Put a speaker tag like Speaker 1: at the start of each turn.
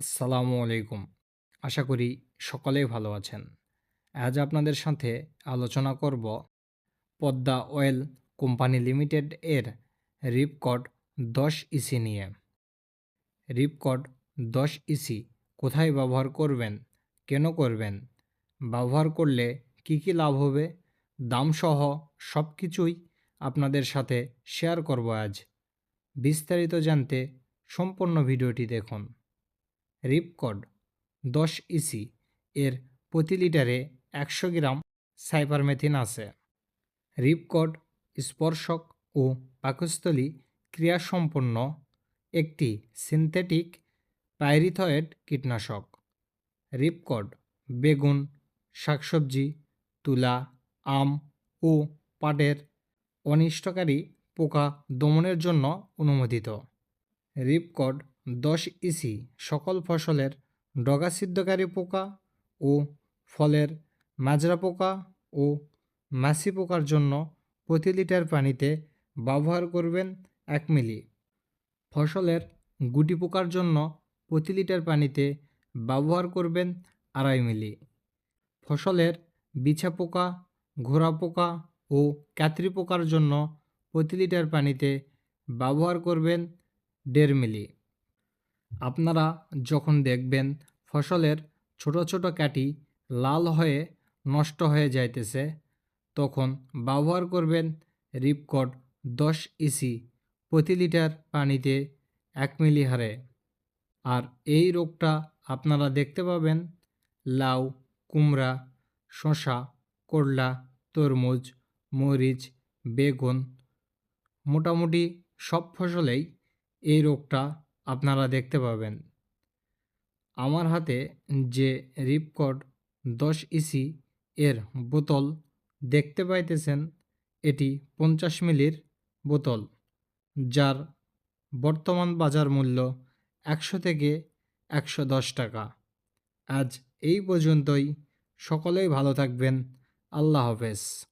Speaker 1: আসসালামু আলাইকুম। আশা করি সকলেই ভালো আছেন। আজ আপনাদের সাথে আলোচনা করব পদ্মা অয়েল কোম্পানি লিমিটেড এর রিপকট দশ ইসি নিয়ে। রিপকট দশ ইসি কোথায় ব্যবহার করবেন, কেন করবেন, ব্যবহার করলে কি কি লাভ হবে দামসহ সব কিছুই আপনাদের সাথে শেয়ার করব আজ। বিস্তারিত জানতে সম্পূর্ণ ভিডিওটি দেখুন। রিপকড দশ ইসি এর প্রতি লিটারে একশো গ্রাম সাইপারমেথিন আছে। রিপকড স্পর্শক ও পাকস্থলী ক্রিয়াসম্পন্ন একটি সিনথেটিক পাইরিথয়েড কীটনাশক। রিপকড বেগুন, শাকসবজি, তুলা, আম ও পাটের অনিষ্টকারী পোকা দমনের জন্য অনুমোদিত। রিপকড দশ ইসি সকল ফসলের ডগা সিদ্ধকারী পোকা ও ফলের মাজরা পোকা ও মাছি পোকার জন্য প্রতি লিটার পানিতে ব্যবহার করবেন এক মিলি। ফসলের গুটি পোকার জন্য প্রতি লিটার পানিতে ব্যবহার করবেন আড়াই মিলি। ফসলের বিছা পোকা, ঘোড়া পোকা ও ক্যাতরি পোকার জন্য প্রতি লিটার পানিতে ব্যবহার করবেন দেড় মিলি। আপনারা যখন দেখবেন ফসলের ছোট ছোট কাটি লাল হয়ে নষ্ট হয়ে যাইতেছে, তখন ব্যবহার করবেন রিপকট দশ ইসি প্রতি লিটার পানিতে এক মিলি হারে। আর এই রোগটা আপনারা দেখতে পাবেন লাউ, কুমড়া শশা করলা, তরমুজ, মরিচ, বেগুন, মোটামুটি সব ফসলেই এই রোগটা আপনারা দেখতে পাবেন। আমার হাতে যে রিপকড দশ ইসি এর বোতল দেখতে পাইতেছেন, এটি পঞ্চাশ মিলির বোতল, যার বর্তমান বাজার মূল্য একশো থেকে একশো দশ টাকা। আজ এই পর্যন্তই। সকলেই ভালো থাকবেন। আল্লাহ হাফেজ।